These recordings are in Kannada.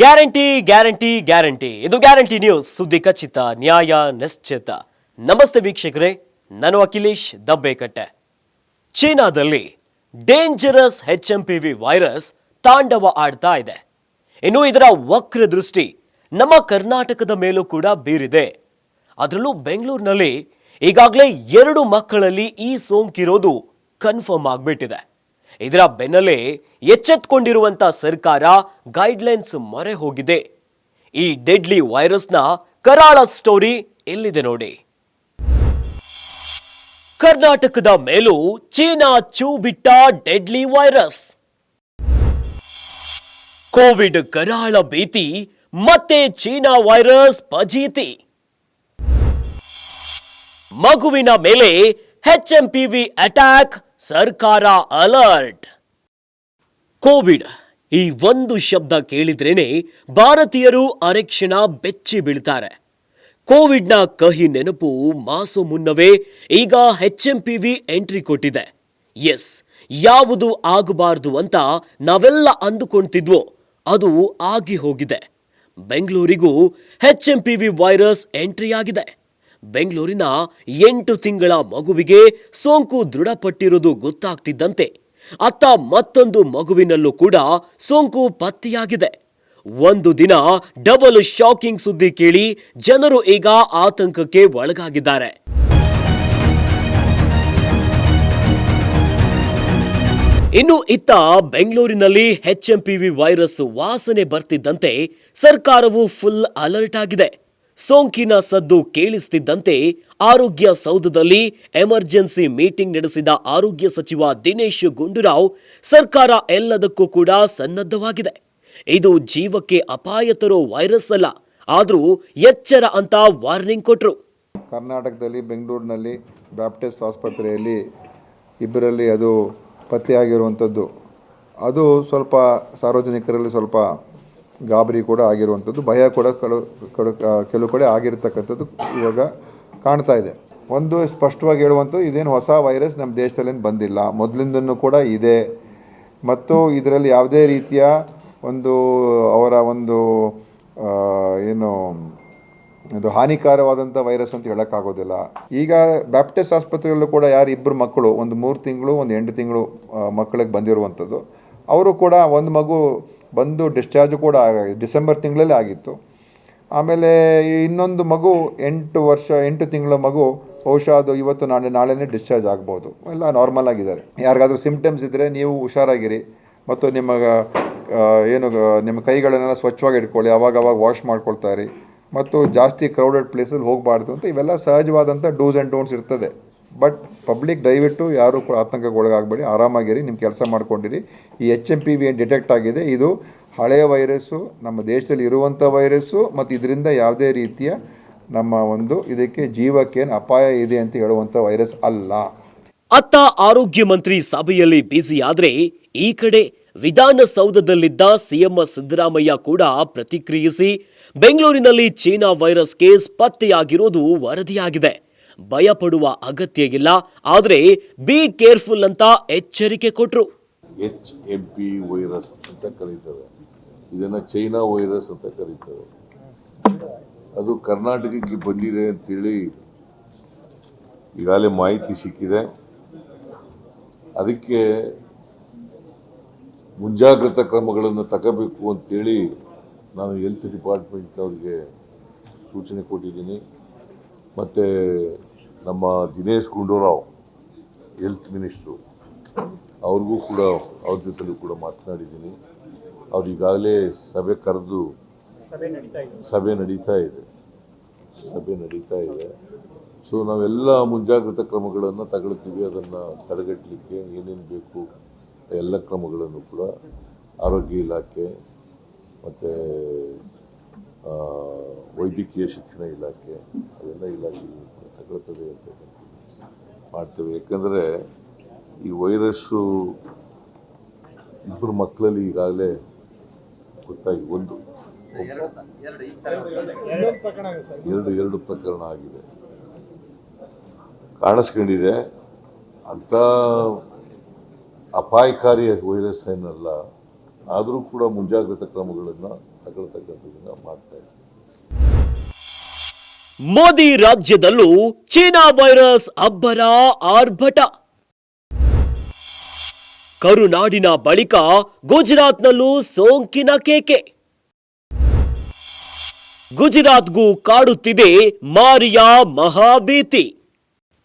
Guarantee guarantee guarantee. ಇದು ಗ್ಯಾರಂಟಿ ನ್ಯೂಸ್. ಸುದ್ದಿ ಖಚಿತ, ನ್ಯಾಯ ನಿಶ್ಚಿತ. ನಮಸ್ತೆ ವೀಕ್ಷಕರೇ, ನಾನು ಅಖಿಲೇಶ್ ದಬ್ಬೇಕಟ್ಟೆ. ಚೀನಾದಲ್ಲಿ dangerous H M P V virus ತಾಂಡವ ಆಡ್ತಾ ಇದೆ. ಇನ್ನು ಇದರ ವಕ್ರ ದೃಷ್ಟಿ ನಮ್ಮ ಕರ್ನಾಟಕದ ಮೇಲೂ ಕೂಡ ಬೀರಿದೆ. ಅದರಲ್ಲೂ ಬೆಂಗಳೂರಿನಲ್ಲಿ ಈಗಾಗಲೇ ಎರಡು ಮಕ್ಕಳಲ್ಲಿ ಈ ಸೋಂಕಿರೋದು ಕನ್ಫರ್ಮ್ ಆಗ್ಬಿಟ್ಟಿದೆ. ಇದರ ಬೆನ್ನಲ್ಲೇ ಎಚ್ಚೆತ್ಕೊಂಡಿರುವಂತಹ ಸರ್ಕಾರ ಗೈಡ್ಲೈನ್ಸ್ ಮೊರೆ ಹೋಗಿದೆ. ಈ ಡೆಡ್ಲಿ ವೈರಸ್ನ ಕರಾಳ ಸ್ಟೋರಿ ಎಲ್ಲಿದೆ ನೋಡಿ. ಕರ್ನಾಟಕದ ಮೇಲೂ ಚೀನಾ ಚೂ ಬಿಟ್ಟ ಡೆಡ್ಲಿ ವೈರಸ್ ಕೋವಿಡ್ ಕರಾಳ ಭೀತಿ, ಮತ್ತೆ ಚೀನಾ ವೈರಸ್ ಪಜೀತಿ. ಮಗುವಿನ ಮೇಲೆ ಎಚ್ಎಂಪಿವಿ ಅಟ್ಯಾಕ್ ಸರ್ಕಾರ ಅಲರ್ಟ್. ಕೋವಿಡ್ ಈ ಒಂದು ಶಬ್ದ ಕೇಳಿದ್ರೇನೆ ಭಾರತೀಯರು ಅರೆಕ್ಷಣ ಬೆಚ್ಚಿ ಬೀಳ್ತಾರೆ. ಕೋವಿಡ್ನ ಕಹಿ ನೆನಪು ಮಾಸು ಮುನ್ನವೇ ಈಗ H M P V entry ಕೊಟ್ಟಿದೆ. ಎಸ್, ಯಾವುದು ಆಗಬಾರದು ಅಂತ ನಾವೆಲ್ಲ ಅಂದುಕೊಂತಿದ್ವೋ ಅದು ಆಗಿ ಹೋಗಿದೆ. ಬೆಂಗಳೂರಿಗೂ H M P V virus entry ಆಗಿದೆ ಬೆಂಗಳೂರಿನ ಎಂಟು ತಿಂಗಳ ಮಗುವಿಗೆ ಸೋಂಕು ದೃಢಪಟ್ಟಿರುವುದು ಗೊತ್ತಾಗ್ತಿದ್ದಂತೆ, ಅತ್ತ ಮತ್ತೊಂದು ಮಗುವಿನಲ್ಲೂ ಕೂಡ ಸೋಂಕು ಪತ್ತೆಯಾಗಿದೆ. ಒಂದು ದಿನ ಡಬಲ್ ಶಾಕಿಂಗ್ ಸುದ್ದಿ ಕೇಳಿ ಜನರು ಈಗ ಆತಂಕಕ್ಕೆ ಒಳಗಾಗಿದ್ದಾರೆ. ಇನ್ನು ಇತ್ತ ಬೆಂಗಳೂರಿನಲ್ಲಿ ಎಚ್ ಎಂ ವೈರಸ್ ವಾಸನೆ ಬರ್ತಿದ್ದಂತೆ ಸರ್ಕಾರವು ಫುಲ್ ಅಲರ್ಟ್ ಆಗಿದೆ. ಸೋಂಕಿನ ಸದ್ದು ಕೇಳಿಸ್ತಿದ್ದಂತೆ ಆರೋಗ್ಯ ಸೌಧದಲ್ಲಿ ಎಮರ್ಜೆನ್ಸಿ ಮೀಟಿಂಗ್ ನಡೆಸಿದ ಆರೋಗ್ಯ ಸಚಿವ ದಿನೇಶ್ ಗುಂಡೂರಾವ್ ಸರ್ಕಾರ ಎಲ್ಲದಕ್ಕೂ ಕೂಡ ಸನ್ನದ್ಧವಾಗಿದೆ. ಇದು ಜೀವಕ್ಕೆ ಅಪಾಯ ತರೋ ವೈರಸ್ ಅಲ್ಲ, ಆದರೂ ಎಚ್ಚರ ಅಂತ ವಾರ್ನಿಂಗ್ ಕೊಟ್ಟರು ಕರ್ನಾಟಕದಲ್ಲಿ, ಬೆಂಗಳೂರಿನಲ್ಲಿ, ಬ್ಯಾಪ್ಟಿಸ್ಟ್ ಆಸ್ಪತ್ರೆಯಲ್ಲಿ ಇಬ್ಬರಲ್ಲಿ ಅದು ಪತ್ತೆಯಾಗಿರುವಂಥದ್ದು. ಅದು ಸ್ವಲ್ಪ ಸಾರ್ವಜನಿಕರಲ್ಲಿ ಸ್ವಲ್ಪ ಗಾಬರಿ ಕೂಡ ಆಗಿರುವಂಥದ್ದು, ಭಯ ಕೂಡ ಕಳು ಕಡು ಕೆಲವು ಕಡೆ ಆಗಿರ್ತಕ್ಕಂಥದ್ದು ಇವಾಗ ಕಾಣ್ತಾ ಇದೆ. ಒಂದು ಸ್ಪಷ್ಟವಾಗಿ ಹೇಳುವಂಥದ್ದು, ಇದೇನು ಹೊಸ ವೈರಸ್ ನಮ್ಮ ದೇಶದಲ್ಲೇನು ಬಂದಿಲ್ಲ. ಮೊದಲಿಂದನೂ ಕೂಡ ಇದೆ. ಮತ್ತು ಇದರಲ್ಲಿ ಯಾವುದೇ ರೀತಿಯ ಒಂದು, ಅವರ ಒಂದು ಏನು ಇದು ಹಾನಿಕಾರವಾದಂಥ ವೈರಸ್ ಅಂತ ಹೇಳೋಕ್ಕಾಗೋದಿಲ್ಲ. ಈಗ ಬ್ಯಾಪ್ಟಿಸ್ಟ್ ಆಸ್ಪತ್ರೆಯಲ್ಲೂ ಕೂಡ ಯಾರು ಇಬ್ಬರು ಮಕ್ಕಳು, ಒಂದು ಮೂರು ತಿಂಗಳು, ಒಂದು ಎಂಟು ತಿಂಗಳು ಮಕ್ಕಳಿಗೆ ಬಂದಿರುವಂಥದ್ದು, ಅವರು ಕೂಡ ಒಂದು ಮಗು ಬಂದು ಡಿಸ್ಚಾರ್ಜ್ ಕೂಡ ಡಿಸೆಂಬರ್ ತಿಂಗಳಲ್ಲಿ ಆಗಿತ್ತು. ಆಮೇಲೆ ಇನ್ನೊಂದು ಮಗು, ಎಂಟು ವರ್ಷ, ಎಂಟು ತಿಂಗಳ ಮಗು ಬಹುಶಃ ಅದು ಇವತ್ತು ನಾಳೆ, ನಾಳೆನೇ ಡಿಸ್ಚಾರ್ಜ್ ಆಗ್ಬೋದು. ಎಲ್ಲ ನಾರ್ಮಲ್ ಆಗಿದ್ದಾರೆ. ಯಾರಿಗಾದ್ರೂ ಸಿಮ್ಟಮ್ಸ್ ಇದ್ದರೆ ನೀವು ಹುಷಾರಾಗಿರಿ. ಮತ್ತು ನಿಮ್ಮ ಏನು, ನಿಮ್ಮ ಕೈಗಳನ್ನೆಲ್ಲ ಸ್ವಚ್ಛವಾಗಿ ಇಟ್ಕೊಳ್ಳಿ. ಅವಾಗವಾಗ ಅವಾಗ ವಾಶ್ ಮಾಡ್ಕೊಳ್ತಾ ಇರಿ. ಮತ್ತು ಜಾಸ್ತಿ ಕ್ರೌಡೆಡ್ ಪ್ಲೇಸಲ್ಲಿ ಹೋಗಬಾರ್ದು ಅಂತ ಇವೆಲ್ಲ ಸಹಜವಾದಂಥ ಡೂಸ್ ಆ್ಯಂಡ್ ಡೋಂಟ್ಸ್ ಇರ್ತದೆ. ಬಟ್ ಪಬ್ಲಿಕ್ ದಯವಿಟ್ಟು ಯಾರೂ ಕೂಡ ಆತಂಕಕ್ಕೆ ಆರಾಮಾಗಿರಿ ನಿಮ್ಮ ಕೆಲಸ ಮಾಡ್ಕೊಂಡಿರಿ. ಈ ಎಚ್ ಎಂ ಪಿ ವಿ ಏನು ಡಿಟೆಕ್ಟ್ ಆಗಿದೆ, ಇದು ಹಳೆಯ ವೈರಸ್ಸು, ನಮ್ಮ ದೇಶದಲ್ಲಿ ಇರುವಂಥ ವೈರಸ್ಸು, ಮತ್ತು ಇದರಿಂದ ಯಾವುದೇ ರೀತಿಯ ನಮ್ಮ ಒಂದು ಇದಕ್ಕೆ ಜೀವಕ್ಕೇನು ಅಪಾಯ ಇದೆ ಅಂತ ಹೇಳುವಂಥ ವೈರಸ್ ಅಲ್ಲ. ಅತ್ತ ಆರೋಗ್ಯ ಮಂತ್ರಿ ಸಭೆಯಲ್ಲಿ ಬ್ಯುಸಿ ಆದ್ರೆ ಈ ಕಡೆ ವಿಧಾನಸೌಧದಲ್ಲಿದ್ದ ಸಿಎಂ ಸಿದ್ದರಾಮಯ್ಯ ಕೂಡ ಪ್ರತಿಕ್ರಿಯಿಸಿ, ಬೆಂಗಳೂರಿನಲ್ಲಿ ಚೀನಾ ವೈರಸ್ ಕೇಸ್ ಪತ್ತೆಯಾಗಿರೋದು ವರದಿಯಾಗಿದೆ. ಭಯಪಡುವ ಅಗತ್ಯ ಇಲ್ಲ ಆದರೆ ಬಿ ಕೇರ್ಫುಲ್ ಅಂತ ಎಚ್ಚರಿಕೆ ಕೊಟ್ಟರು ಎಚ್ ಎಂ ಪಿ ವೈರಸ್ ಅಂತ ಕರೀತಾರೆ. ಇದನ್ನು ಚೈನಾ ವೈರಸ್ ಅಂತ ಕರೀತಾರೆ. ಅದು ಕರ್ನಾಟಕಕ್ಕೆ ಬಂದಿದೆ ಅಂತೇಳಿ ಈಗಾಗಲೇ ಮಾಹಿತಿ ಸಿಕ್ಕಿದೆ. ಅದಕ್ಕೆ ಮುಂಜಾಗ್ರತಾ ಕ್ರಮಗಳನ್ನು ತಗೋಬೇಕು ಅಂತೇಳಿ ನಾನು ಹೆಲ್ತ್ ಡಿಪಾರ್ಟ್ಮೆಂಟ್ನವ್ರಿಗೆ ಸೂಚನೆ ಕೊಟ್ಟಿದ್ದೀನಿ. ಮತ್ತು ನಮ್ಮ ದಿನೇಶ್ ಗುಂಡೂರಾವ್ ಹೆಲ್ತ್ ಮಿನಿಸ್ಟ್ರು ಅವ್ರಿಗೂ ಕೂಡ ಅವ್ರ ಜೊತೆಲೂ ಕೂಡ ಮಾತನಾಡಿದ್ದೀನಿ. ಅವ್ರು ಈಗಾಗಲೇ ಸಭೆ ಕರೆದು ಸಭೆ ನಡೀತಾ ಇದೆ. ಸಭೆ ನಡೀತಾ ಇದೆ. ಸೊ ನಾವೆಲ್ಲ ಮುಂಜಾಗ್ರತಾ ಕ್ರಮಗಳನ್ನು ತಗೊಳ್ತೀವಿ. ಅದನ್ನು ತಡೆಗಟ್ಟಲಿಕ್ಕೆ ಏನೇನು ಬೇಕು ಎಲ್ಲ ಕ್ರಮಗಳನ್ನು ಕೂಡ ಆರೋಗ್ಯ ಇಲಾಖೆ ಮತ್ತು ವೈದ್ಯಕೀಯ ಶಿಕ್ಷಣ ಇಲಾಖೆ, ಅದೆಲ್ಲ ಇಲಾಖೆ ತಗೊಳ್ತದೆ ಅಂತ ಮಾಡ್ತೇವೆ. ಯಾಕಂದರೆ ಈ ವೈರಸ್ಸು ಇಬ್ಬರು ಮಕ್ಕಳಲ್ಲಿ ಈಗಾಗಲೇ ಗೊತ್ತಾಗಿ ಒಂದು ಎರಡು ಎರಡು ಪ್ರಕರಣ ಆಗಿದೆ. ಕಾಣಿಸ್ಕೊಂಡಿದೆ. ಅಂಥ ಅಪಾಯಕಾರಿ ವೈರಸ್ ಏನಲ್ಲ ಆದರೂ ಕೂಡ ಮುಂಜಾಗ್ರತಾ ಕ್ರಮಗಳನ್ನು ತಗೊಳ್ತಕ್ಕಂಥದ್ದನ್ನು ಮಾಡ್ತಾ ಇದ್ದೀವಿ. ಮೋದಿ ರಾಜ್ಯದಲ್ಲೂ ಚೀನಾ ವೈರಸ್ ಅಬ್ಬರ ಆರ್ಭಟ. ಕರುನಾಡಿನ ಬಳಿಕ ಗುಜರಾತ್ನಲ್ಲೂ ಸೋಂಕಿನ ಕೇಕೆ. ಗುಜರಾತ್ಗೂ ಕಾಡುತ್ತಿದೆ ಮಾರಿಯಾ ಮಹಾಭೀತಿ.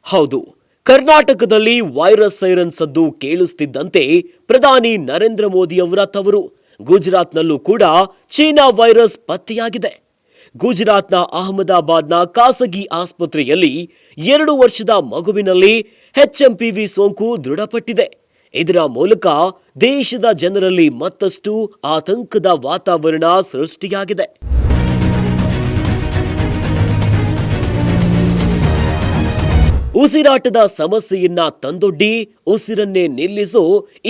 ಹೌದು ಕರ್ನಾಟಕದಲ್ಲಿ ವೈರಸ್ ಸೈರನ್ ಸದ್ದು ಕೇಳಿಸ್ತಿದ್ದಂತೆ ಪ್ರಧಾನಿ ನರೇಂದ್ರ ಮೋದಿ ಅವರ ತವರು. ಗುಜರಾತ್ನಲ್ಲೂ ಕೂಡ ಚೀನಾ ವೈರಸ್ ಪತ್ತೆಯಾಗಿದೆ. ಗುಜರಾತ್ನ ಅಹಮದಾಬಾದ್ನ ಖಾಸಗಿ ಆಸ್ಪತ್ರೆಯಲ್ಲಿ ಎರಡು ವರ್ಷದ ಮಗುವಿನಲ್ಲಿ ಎಚ್ಎಂಪಿವಿ ಸೋಂಕು ದೃಢಪಟ್ಟಿದೆ. ಇದರ ಮೂಲಕ ದೇಶದ ಜನರಲ್ಲಿ ಮತ್ತಷ್ಟು ಆತಂಕದ ವಾತಾವರಣ ಸೃಷ್ಟಿಯಾಗಿದೆ. ಉಸಿರಾಟದ ಸಮಸ್ಯೆಯನ್ನ ತಂದೊಡ್ಡಿ ಉಸಿರನ್ನೇ ನಿಲ್ಲಿಸೋ.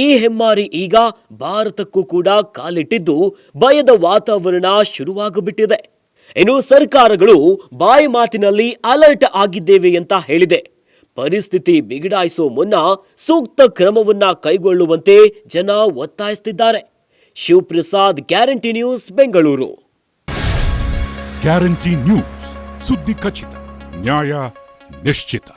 ಈ ಹೆಮ್ಮಾರಿ ಈಗ ಭಾರತಕ್ಕೂ ಕೂಡ ಕಾಲಿಟ್ಟಿದ್ದು ಭಯದ ವಾತಾವರಣ ಶುರುವಾಗಬಿಟ್ಟಿದೆ. ಇನ್ನು ಸರ್ಕಾರಗಳು ಬಾಯಿ ಮಾತಿನಲ್ಲಿ ಅಲರ್ಟ್ ಆಗಿದ್ದೇವೆ ಅಂತ ಹೇಳಿದೆ. ಪರಿಸ್ಥಿತಿ ಬಿಗಡಾಯಿಸೋ ಮುನ್ನ ಸೂಕ್ತ ಕ್ರಮವನ್ನ ಕೈಗೊಳ್ಳುವಂತೆ ಜನ ಒತ್ತಾಯಿಸುತ್ತಿದ್ದಾರೆ Shivaprasad, guarantee news, Bengaluru. Guarantee news, ಸುದ್ದಿ ಖಚಿತ, ನ್ಯಾಯ ನಿಶ್ಚಿತ.